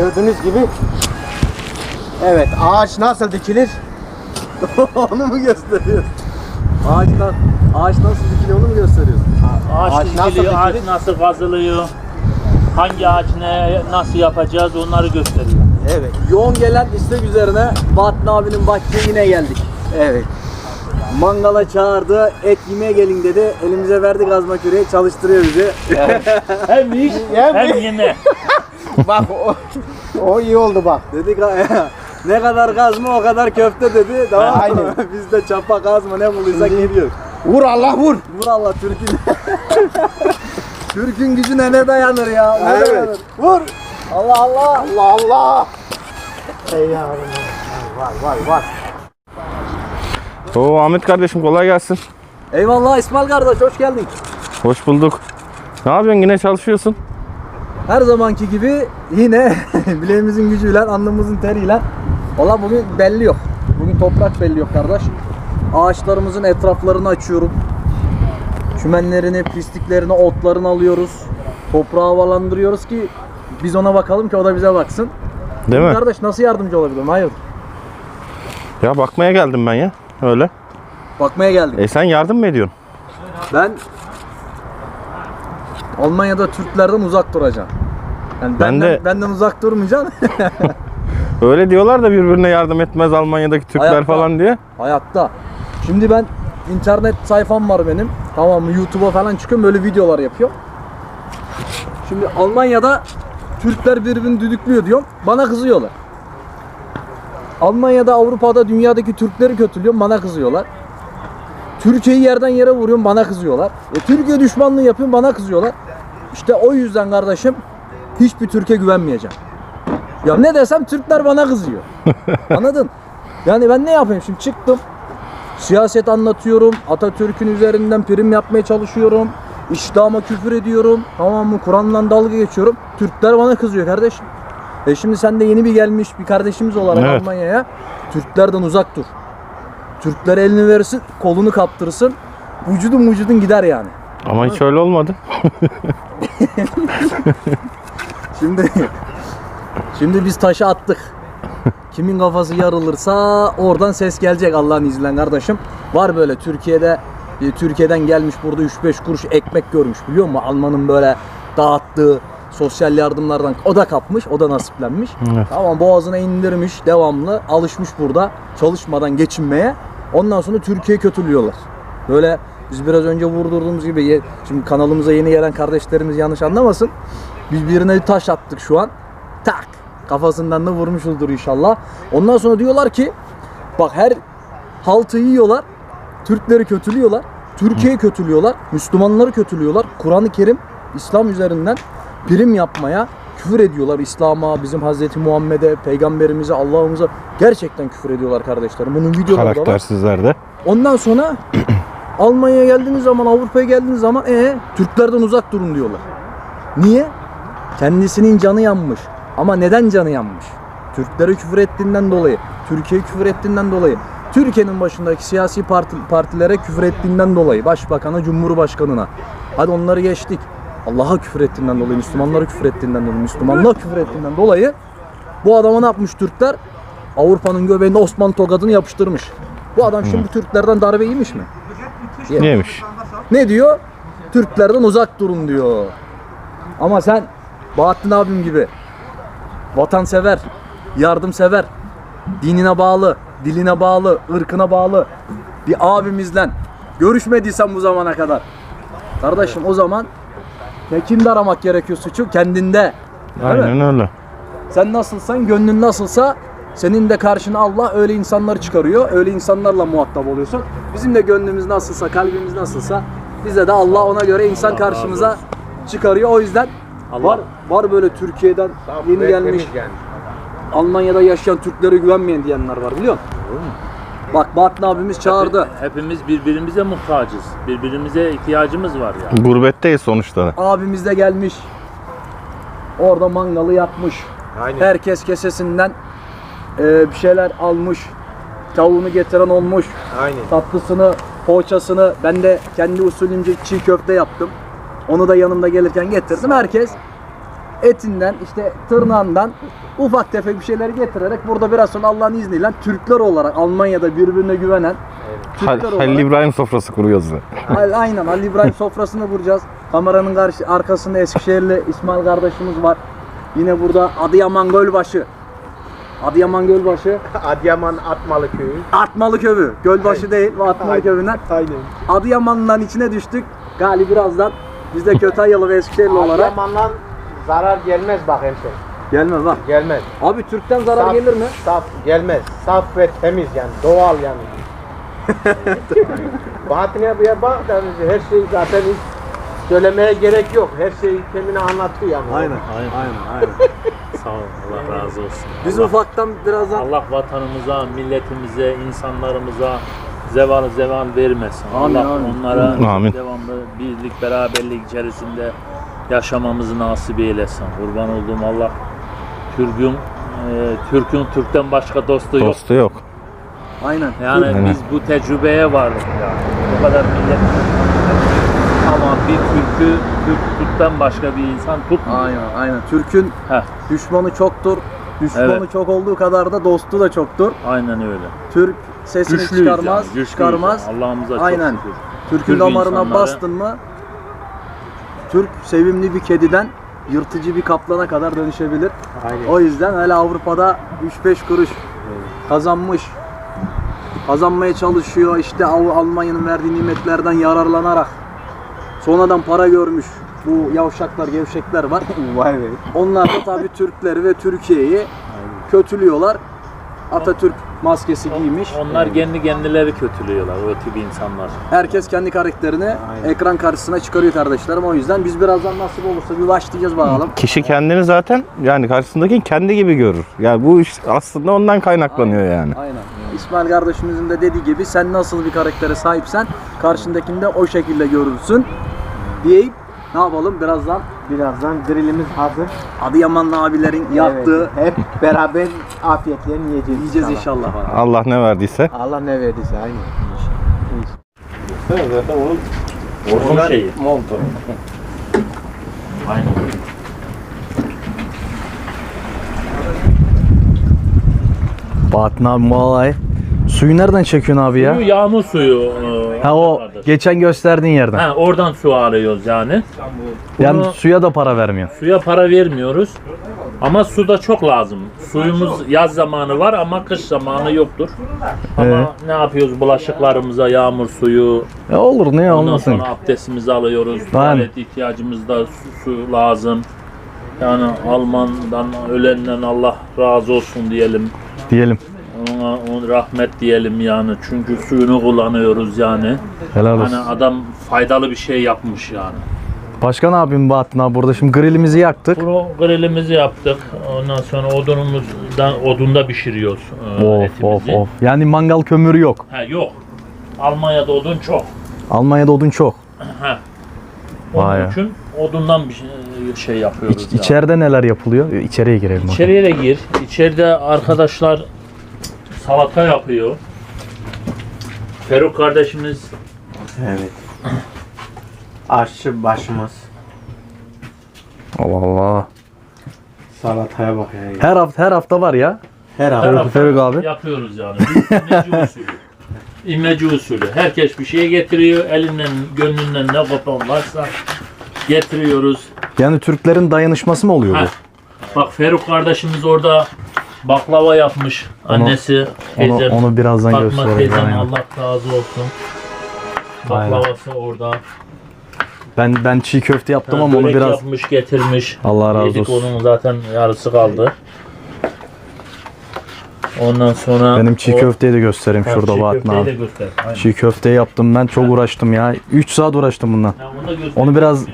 Gördüğünüz gibi. Evet ağaç nasıl dikilir? onu mu gösteriyor? Ağaç, na- ağaç nasıl dikiliyor onu mu gösteriyorsun? Ağaç, Ağaç nasıl dikiliyor, ağaç dikilir? nasıl kazılıyor, hangi ağaç ne, nasıl yapacağız onları gösteriyor. Evet. Yoğun gelen istek üzerine Bahattin abinin bahçeye yine geldik. Evet. Mangala çağırdı, et yemeye gelin dedi. Elimize verdik azma küreği, çalıştırıyor bizi. Hem iş Hem hem yeme. Bak o, o iyi oldu bak. Dedik ne kadar kazma o kadar köfte dedi. Tamam mı? Aynen. Biz de çapa kazma ne bulduysak geliyor. Vur Allah vur. Vur Allah Türk'ün. Türk'ün gücüne ne dayanır ya? Ne Evet. dayanır? Vur. Allah Allah. Allah Allah. Ey yavrum. Var var var. Oo Ahmet kardeşim kolay gelsin. Eyvallah İsmail kardeş hoş geldin. Hoş bulduk. Ne yapıyorsun yine çalışıyorsun? Her zamanki gibi yine bileğimizin gücüyle, alnımızın teriyle. Valla bugün belli yok. Bugün toprak belli yok kardeş. Ağaçlarımızın etraflarını açıyorum. Çümenlerini, pisliklerini, otlarını alıyoruz. Toprağı havalandırıyoruz ki biz ona bakalım ki o da bize baksın. Değil mi? Kardeş nasıl yardımcı olabilirim? Hayır. Ya bakmaya geldim ben ya. Öyle. Bakmaya geldik. E sen yardım mı ediyorsun? Ben Almanya'da Türklerden uzak duracağım. Yani Ben benden, de- benden uzak durmayacaksın. Öyle diyorlar da birbirine yardım etmez Almanya'daki Türkler Hayatta. falan diye. Hayatta. Şimdi ben internet sayfam var benim. Tamam mı? YouTube'a falan çıkıyorum böyle videolar yapıyorum. Şimdi Almanya'da Türkler birbirini düdüklüyor diyorum. Bana kızıyorlar. Almanya'da, Avrupa'da, dünyadaki Türkleri kötülüyorum. Bana kızıyorlar. Türkiye'yi yerden yere vuruyorum. Bana kızıyorlar. E, Türkiye düşmanlığı yapıyorum. Bana kızıyorlar. İşte o yüzden kardeşim hiçbir Türkiye güvenmeyeceğim. Ya ne desem Türkler bana kızıyor. Anladın? Yani ben ne yapayım şimdi çıktım. Siyaset anlatıyorum. Atatürk'ün üzerinden prim yapmaya çalışıyorum. İslam'a küfür ediyorum. Tamam mı? Kur'an'la dalga geçiyorum. Türkler bana kızıyor kardeşim. E şimdi sen de yeni bir gelmiş bir kardeşimiz olarak Evet. Almanya'ya Türklerden uzak dur. Türkler elini verirsin, kolunu kaptırırsın. Vücudun vücudun gider yani. Ama hiç öyle olmadı. Şimdi Şimdi biz taşı attık. Kimin kafası yarılırsa oradan ses gelecek Allah'ın izniyle kardeşim. Var böyle Türkiye'de e, Türkiye'den gelmiş burada 3-5 kuruş ekmek görmüş biliyor musun? Almanın böyle dağıttığı sosyal yardımlardan o da kapmış, o da nasiplenmiş. Evet. Tamam boğazına indirmiş, devamlı alışmış burada çalışmadan geçinmeye. Ondan sonra Türkiye kötülüyorlar. Böyle biz biraz önce vurdurduğumuz gibi ye- şimdi kanalımıza yeni gelen kardeşlerimiz yanlış anlamasın. Biz birine bir taş attık şu an. Tak kafasından da vurmuşuzdur inşallah. Ondan sonra diyorlar ki bak her haltı yiyorlar. Türkleri kötülüyorlar. Türkiye'yi kötülüyorlar. Müslümanları kötülüyorlar. Kur'an-ı Kerim İslam üzerinden prim yapmaya küfür ediyorlar. İslam'a, bizim Hazreti Muhammed'e, peygamberimize, Allah'ımıza gerçekten küfür ediyorlar kardeşlerim. Bunun videoları da var. Karaktersizler de. Ondan sonra Almanya'ya geldiğiniz zaman, Avrupa'ya geldiğiniz zaman e Türklerden uzak durun diyorlar. Niye? Kendisinin canı yanmış. Ama neden canı yanmış? Türklere küfür ettiğinden dolayı, Türkiye'ye küfür ettiğinden dolayı, Türkiye'nin başındaki siyasi parti, partilere küfür ettiğinden dolayı, başbakana, cumhurbaşkanına. Hadi onları geçtik. Allah'a küfür ettiğinden dolayı, Müslümanlara küfür ettiğinden dolayı, Müslümanlığa küfür ettiğinden dolayı bu adama ne yapmış Türkler? Avrupa'nın göbeğinde Osmanlı tokadını yapıştırmış. Bu adam şimdi Türklerden darbe yemiş mi? Neymiş? Ne diyor? Türklerden uzak durun diyor. Ama sen Bahattin abim gibi vatansever, yardımsever, dinine bağlı, diline bağlı, ırkına bağlı bir abimizle görüşmediysen bu zamana kadar. Kardeşim o zaman ya kimde aramak gerekiyor suçu? Kendinde. Değil mi? Aynen öyle. Sen nasılsan, gönlün nasılsa senin de karşına Allah öyle insanları çıkarıyor. Öyle insanlarla muhatap oluyorsun. Bizim de gönlümüz nasılsa, kalbimiz nasılsa bize de Allah ona göre insan karşımıza çıkarıyor. O yüzden Allah- var var böyle Türkiye'den yeni gelmiş Almanya'da yaşayan Türklere güvenmeyen diyenler var biliyor musun? Bak Bahattin abimiz çağırdı. Hepimiz birbirimize muhtacız. Birbirimize ihtiyacımız var ya. Gurbetteyiz sonuçta. Abimiz de gelmiş. Orada mangalı yakmış. Aynen. Herkes kesesinden e, bir şeyler almış. Tavuğunu getiren olmuş. Aynen. Tatlısını, poğaçasını ben de kendi usulümce çiğ köfte yaptım. Onu da yanımda gelirken getirdim. Herkes etinden işte tırnağından ufak tefek bir şeyleri getirerek burada biraz sonra Allah'ın izniyle Türkler olarak Almanya'da birbirine güvenen Hal- Türkler Halil İbrahim sofrası kuruyoruz. Aynen Ali İbrahim sofrasını vuracağız. Kameranın karşı, arkasında Eskişehirli İsmail kardeşimiz var. Yine burada Adıyaman Gölbaşı. Adıyaman Gölbaşı. Adıyaman Atmalı köyü. Atmalı Kövü. Gölbaşı değil ve Atmalı Aynen. Kövü'nden. Aynen. Adıyaman'dan içine düştük. Gali birazdan biz de Kötayyalı ve Eskişehirli olarak. Adıyaman'dan zarar gelmez bak hemşerim. Gelme bak. Gelmez. Abi Türk'ten zarar Saf- gelir mi? Saf gelmez. Saf ve temiz yani. Doğal yani. Bahatine buraya bak her şey zaten söylemeye gerek yok. Her şey kendini anlatıyor yani. Aynen. Aynen. Aynen. aynen. Sağ ol. Allah razı olsun. Biz Allah, ufaktan birazdan Allah vatanımıza, milletimize, insanlarımıza zeval zeval vermesin. Amin, Allah amin. onlara Amin. devamlı birlik, beraberlik içerisinde yaşamamızı nasip eylesin. Kurban olduğum Allah Türk'ün e, Türk'ün Türk'ten başka dostu yok. Dostu yok. aynen. Yani Aynen. biz bu tecrübeye vardık yani. Bu kadar millet ama bir Türk'ü Türk Türk'ten başka bir insan tutmuyor. Aynen. Aynen. Türk'ün Heh, düşmanı çoktur. Düşmanı Evet. çok olduğu kadar da dostu da çoktur. aynen öyle. Türk sesini Güçlüyüz çıkarmaz, yani, güçlüyüz çıkarmaz. yani. Allah'ımıza çok Aynen. şükür. Türk'ün Türk damarına insanları- bastın mı Türk sevimli bir kediden yırtıcı bir kaplana kadar dönüşebilir. Aynen. O yüzden hele Avrupa'da 3-5 kuruş kazanmış. Kazanmaya çalışıyor işte Av- Almanya'nın verdiği nimetlerden yararlanarak sonradan para görmüş bu yavşaklar gevşekler var. Vay be. Onlar da tabii Türkleri ve Türkiye'yi kötülüyorlar. Atatürk maskesi giymiş. Onlar kendi kendileri kötülüyorlar o tip insanlar. Herkes kendi karakterini Aynen. ekran karşısına çıkarıyor kardeşlerim. O yüzden biz birazdan nasip olursa bir başlayacağız bakalım. Kişi kendini zaten yani karşısındaki kendi gibi görür. Yani bu iş aslında ondan kaynaklanıyor yani. Aynen. İsmail kardeşimizin de dediği gibi sen nasıl bir karaktere sahipsen karşındakini de o şekilde görürsün diyeyim. Ne yapalım birazdan Birazdan grillimiz hazır. Adıyamanlı abilerin yaptığı Evet, hep beraber afiyetle yiyeceğiz. yiyeceğiz inşallah. Allah ne verdiyse. Allah ne verdiyse aynı. Onun şeyi. Montu. Aynen. Bahattin abi. Suyu nereden çekiyorsun abi ya? Bu yağmur suyu. e, Ha o kardeş. geçen gösterdiğin yerden. Ha, oradan su arıyoruz yani. Yani Bunu- suya da para vermiyor. Suya para vermiyoruz. Ama su da çok lazım. Suyumuz yaz zamanı var ama kış zamanı yoktur. Ama ne yapıyoruz? Bulaşıklarımıza yağmur suyu, Ya olur ne ondan olmasın. sonra abdestimizi alıyoruz. Tuvalet ihtiyacımızda su, su lazım. Yani Alman'dan ölenden Allah razı olsun diyelim. Diyelim. Ona, ona rahmet diyelim yani. Çünkü suyunu kullanıyoruz yani. Helal olsun. Hani adam faydalı bir şey yapmış yani. Başka ne yapayım Bahattin abi burada şimdi grillimizi yaktık. Bunu grillimizi yaptık. Ondan sonra odunumuzdan odunda pişiriyoruz e, Of etimizi. of of. Yani mangal kömürü yok. Ha, yok. Almanya'da odun çok. Almanya'da odun çok. Ha. Onun Vay ya. için odundan bir şey, şey yapıyoruz. İç, yani. içeride neler yapılıyor? İçeriye girelim. bakalım. İçeriye de gir. İçeride arkadaşlar salata yapıyor. Feruk kardeşimiz Evet. Aşçı başımız. Allah Allah. Salataya bak ya. Her hafta her hafta var ya. Her her hafta. hafta Feruk abi. yapıyoruz yani. Biz İmmeci usulü. İmmeci usulü. Herkes bir şey getiriyor. Elinden, gönlünden ne kopan varsa getiriyoruz. Yani Türklerin dayanışması mı oluyor Ha. bu? Bak Feruk kardeşimiz orada baklava yapmış. Annesi, Onu, teyzem, onu birazdan Fatma göstereyim. teyzem aynen. Allah razı olsun. Aynen. Baklavası orada. Ben ben çiğ köfte yaptım Ha, ama onu biraz yapmış, getirmiş. Allah razı Yedik olsun. onun zaten yarısı kaldı. Ondan sonra Benim çiğ o- köfteyi de göstereyim Ha, şurada çiğ Bahattin köfteyi de abi. göster. Aynen. Çiğ köfte yaptım ben çok uğraştım ya. 3 saat uğraştım bundan. Ha, onu. Onu biraz-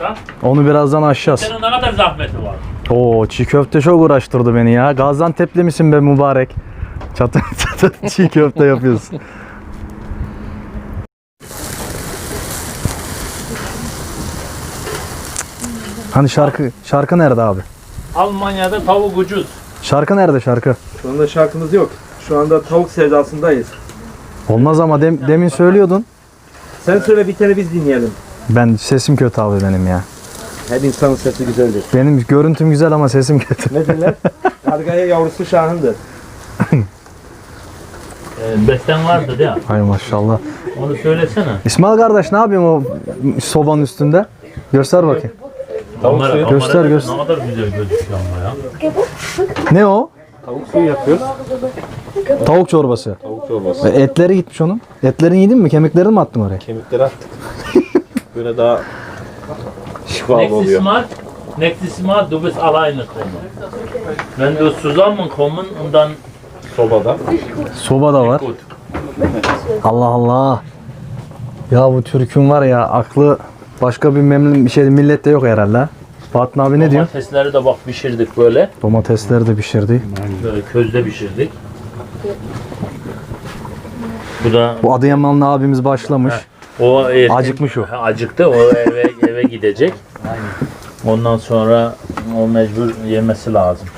ha. Onu birazdan aşacağız. Senin ne kadar zahmeti var. Oo çiğ köfte çok uğraştırdı beni ya. Gaziantep'li misin be mübarek? Çatı çatı çiğ köfte yapıyorsun. Hani şarkı şarkı nerede abi? Almanya'da tavuk ucuz. Şarkı nerede şarkı? Şu anda şarkımız yok. Şu anda tavuk sevdasındayız. Olmaz ama dem- demin söylüyordun. Sen söyle bir tane biz dinleyelim. Ben sesim kötü abi benim ya. Her insanın sesi güzeldir. Benim görüntüm güzel ama sesim kötü. Ne derler? Kargaya yavrusu şahındır. Ee, besten vardı değil mi? Hay maşallah. Onu söylesene. İsmail kardeş ne yapıyorsun o sobanın üstünde? Göster bakayım. Kamera, kamera Göster, da göster. Ne kadar güzel gözüküyor ama ya. Ne o? Tavuk suyu yapıyoruz. Tavuk çorbası. Tavuk çorbası. E, etleri gitmiş onun. Etlerini yedin mi? Kemiklerini mi attın oraya? Kemikleri attık. Böyle daha şifalı oluyor. Mal, nächstes Mal du bist alleine kommen. Wenn du zusammenkommen und dann Sobada. Soba da var. Allah Allah. Ya bu Türk'ün var ya aklı başka bir memleket bir şey millette yok herhalde. ha? Fatma abi ne diyor? Domatesleri de bak pişirdik böyle. Domatesleri de pişirdi. Böyle közde pişirdik. Bu da Bu Adıyamanlı abimiz başlamış. o erken- Acıkmış o. Acıktı. O eve eve gidecek. Ondan sonra o mecbur yemesi lazım.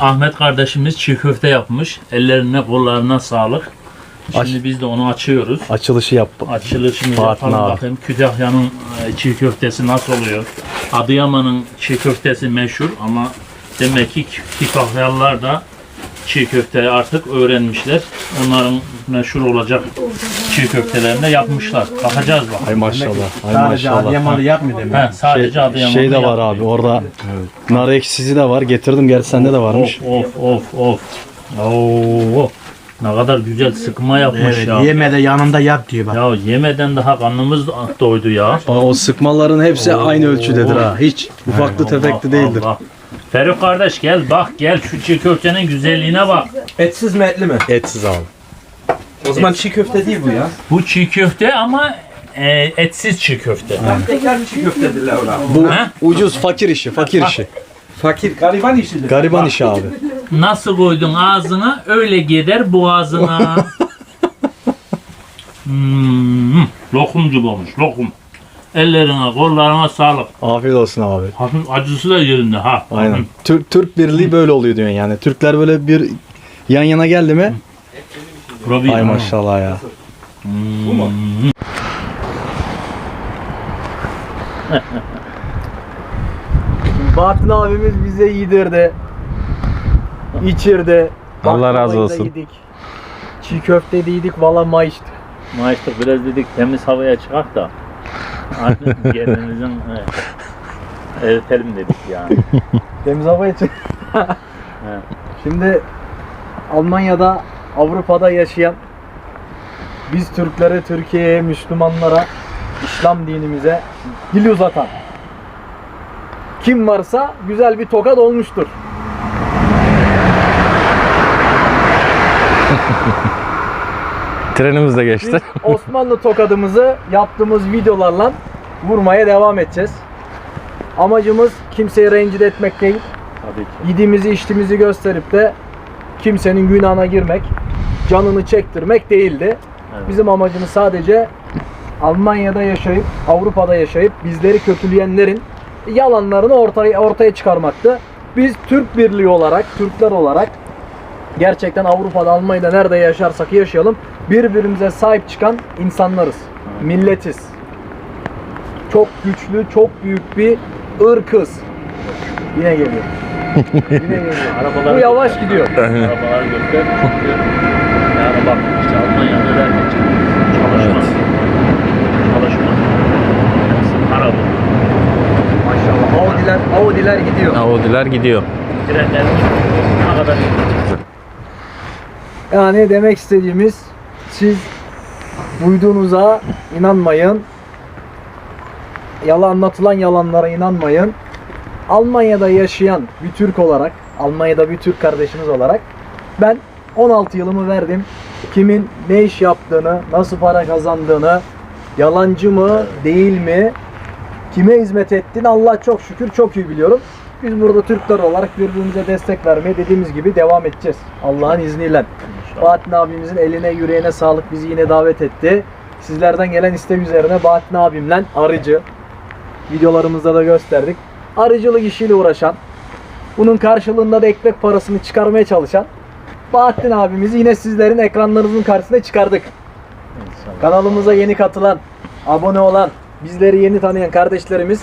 Ahmet kardeşimiz çiğ köfte yapmış. Ellerine kollarına sağlık. Şimdi biz de onu açıyoruz. Açılışı yap. Açılışını yapalım abi. bakayım. Kütahya'nın e, çiğ köftesi nasıl oluyor? Adıyaman'ın çiğ köftesi meşhur ama demek ki Kütahyalılar da çiğ köfteyi artık öğrenmişler. Onların meşhur olacak çiğ köftelerini yapmışlar. Bakacağız bak. Ay maşallah. Ay Sadece maşallah. Adıyaman'ı yapmıyor demek. He, sadece Şey, Adıyaman'da şey de var abi orada nar eksisi de var. Getirdim gerçi sende de varmış. Of of of. Oo, ne kadar güzel sıkma yapmış ya. Yeme de yanında yap diyor bak. Ya yemeden daha karnımız doydu ya. Aa, o sıkmaların hepsi aynı ölçüdedir ha. Hiç ufaklı tefekli değildir. Allah. Feruk kardeş gel bak gel şu çiğ köftenin güzelliğine bak. Etsiz mi etli mi? Etsiz abi. O zaman çiğ köfte değil bu ya. Bu çiğ köfte ama e, etsiz çiğ köfte. Tekrar çiğ köftedir la ulan. Bu Ha? ucuz fakir işi, fakir işi. Fakir, gariban işidir. Gariban işi abi. Nasıl koydun ağzına öyle gider boğazına. hmm, lokum gibi olmuş lokum. Ellerine kollarına sağlık. Afiyet olsun abi. Hafif acısı da yerinde ha. Aynen. Türk, Türk birliği böyle oluyor diyorsun yani. Türkler böyle bir yan yana geldi mi? Probi. Ay maşallah ya. Batın abimiz bize yedirdi. içirdi. Allah razı olsun. Yedik. Çiğ köfte de yedik valla mayıştı. Maaşlık biraz dedik temiz havaya çıkak da. Artık kendimizin eritelim dedik yani. Temiz havaya çık. Şimdi Almanya'da, Avrupa'da yaşayan biz Türklere, Türkiye'ye, Müslümanlara, İslam dinimize dil uzatan kim varsa güzel bir tokat olmuştur. Trenimiz de Biz geçti. Osmanlı tokadımızı yaptığımız videolarla vurmaya devam edeceğiz. Amacımız kimseyi rencide etmek değil. Tabii ki. Yediğimizi içtiğimizi gösterip de kimsenin günahına girmek, canını çektirmek değildi. Evet. Bizim amacımız sadece Almanya'da yaşayıp, Avrupa'da yaşayıp bizleri kötüleyenlerin yalanlarını ortaya ortaya çıkarmaktı. Biz Türk Birliği olarak, Türkler olarak gerçekten Avrupa'da, Almanya'da nerede yaşarsak yaşayalım birbirimize sahip çıkan insanlarız. Milletiz. Çok güçlü, çok büyük bir ırkız. Yine geliyor. Yine geliyor. Arabaları Bu yavaş gidiyor. Arabalar. Çünkü yani bak işte Almanya'da derken çalışma. Çalışma. Araba. Maşallah. Audi'ler, Audi'ler gidiyor. Audi'ler gidiyor. Trenler ne kadar Yani demek istediğimiz siz duyduğunuza inanmayın. Yalan anlatılan yalanlara inanmayın. Almanya'da yaşayan bir Türk olarak, Almanya'da bir Türk kardeşimiz olarak ben 16 yılımı verdim. Kimin ne iş yaptığını, nasıl para kazandığını, yalancı mı, değil mi, kime hizmet ettiğini Allah çok şükür çok iyi biliyorum. Biz burada Türkler olarak birbirimize destek vermeye dediğimiz gibi devam edeceğiz. Allah'ın izniyle. Bahattin abimizin eline yüreğine sağlık bizi yine davet etti. Sizlerden gelen istek üzerine Bahattin abimle arıcı videolarımızda da gösterdik. Arıcılık işiyle uğraşan, bunun karşılığında da ekmek parasını çıkarmaya çalışan Bahattin abimizi yine sizlerin ekranlarınızın karşısına çıkardık. Kanalımıza yeni katılan, abone olan, bizleri yeni tanıyan kardeşlerimiz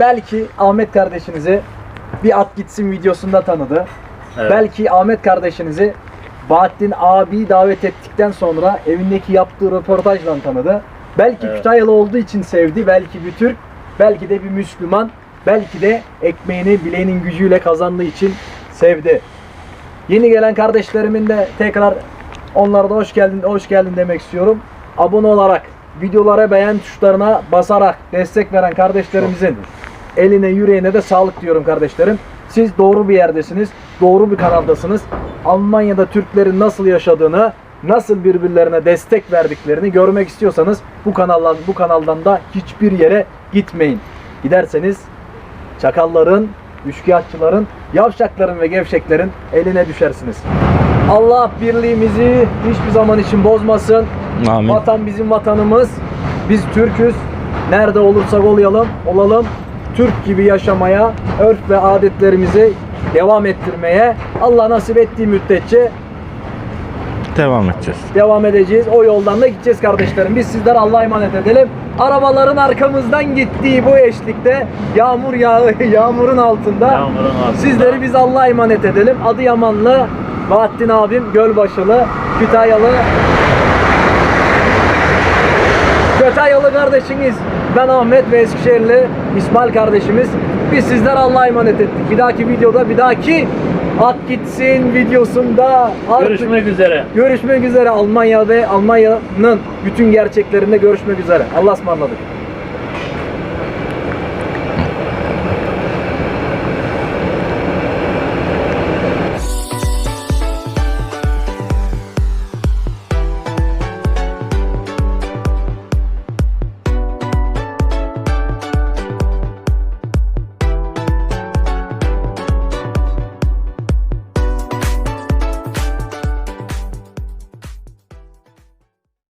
belki Ahmet kardeşinizi bir at gitsin videosunda tanıdı. Evet. Belki Ahmet kardeşinizi Bahattin abi davet ettikten sonra evindeki yaptığı röportajla tanıdı. Belki Evet. Kütahyalı olduğu için sevdi. Belki bir Türk, belki de bir Müslüman, belki de ekmeğini bileğinin gücüyle kazandığı için sevdi. Yeni gelen kardeşlerimin de tekrar onlara da hoş geldin, hoş geldin demek istiyorum. Abone olarak, videolara beğen tuşlarına basarak destek veren kardeşlerimizin eline yüreğine de sağlık diyorum kardeşlerim. Siz doğru bir yerdesiniz, doğru bir kanaldasınız. Almanya'da Türklerin nasıl yaşadığını, nasıl birbirlerine destek verdiklerini görmek istiyorsanız bu kanaldan bu kanaldan da hiçbir yere gitmeyin. Giderseniz çakalların, üçkağıtçıların, yavşakların ve gevşeklerin eline düşersiniz. Allah birliğimizi hiçbir zaman için bozmasın. Amin. Vatan bizim vatanımız. Biz Türküz. Nerede olursak olayalım, olalım. Türk gibi yaşamaya, örf ve adetlerimizi devam ettirmeye Allah nasip ettiği müddetçe Devam edeceğiz. devam edeceğiz. O yoldan da gideceğiz kardeşlerim. Biz sizler Allah'a emanet edelim. Arabaların arkamızdan gittiği bu eşlikte yağmur yağı yağmurun altında Yağmurun altında. sizleri biz Allah'a emanet edelim. Adıyamanlı Bahattin abim Gölbaşılı Kütahyalı Kütahyalı kardeşiniz ben Ahmet ve Eskişehirli İsmail kardeşimiz. Biz sizler Allah'a emanet ettik. Bir dahaki videoda bir dahaki At Gitsin videosunda artık Görüşmek üzere. Görüşmek üzere Almanya ve Almanya'nın bütün gerçeklerinde görüşmek üzere. Allah'a ısmarladık.